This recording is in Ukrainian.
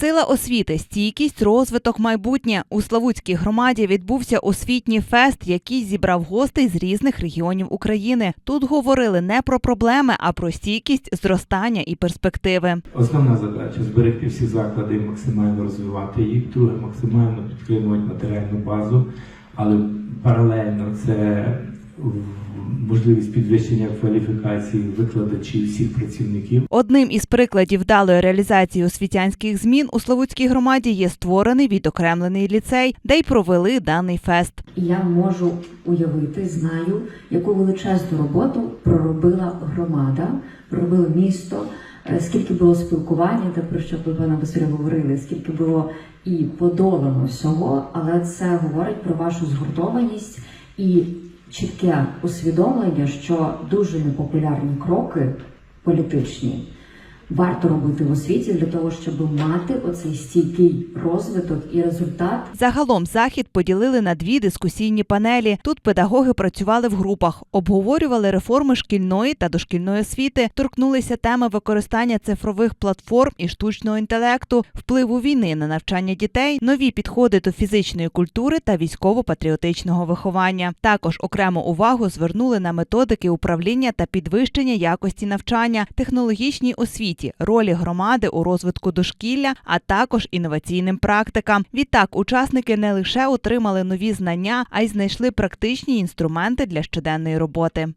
Сила освіти, стійкість, розвиток, майбутнє у Славутській громаді відбувся освітній фест, який зібрав гостей з різних регіонів України. Тут говорили не про проблеми, а про стійкість, зростання і перспективи. Основна задача зберегти всі заклади максимально розвивати їх. Друге, максимально підтримувати матеріальну базу, але паралельно це можливість підвищення кваліфікації викладачів всіх працівників. Одним із прикладів вдалої реалізації освітянських змін у Славутській громаді є створений відокремлений ліцей, де й провели даний фест. Я можу уявити, знаю, яку величезну роботу проробила громада, проробило місто, е, скільки було спілкування, те про що ви пана Василя говорили, скільки було і подолано всього, але це говорить про вашу згуртованість і чітке усвідомлення, що дуже непопулярні кроки політичні варто робити в освіті для того, щоб мати оцей стійкий розвиток і результат Загалом захід поділили на дві дискусійні панелі. Тут педагоги працювали в групах, обговорювали реформи шкільної та дошкільної освіти, торкнулися теми використання цифрових платформ і штучного інтелекту, впливу війни на навчання дітей, нові підходи до фізичної культури та військово-патріотичного виховання. Також окрему увагу звернули на методики управління та підвищення якості навчання, технологічній освіті, ролі громади у розвитку дошкілля, а також інноваційним практикам. Відтак, учасники не лише отримали нові знання, а й знайшли практичні інструменти для щоденної роботи.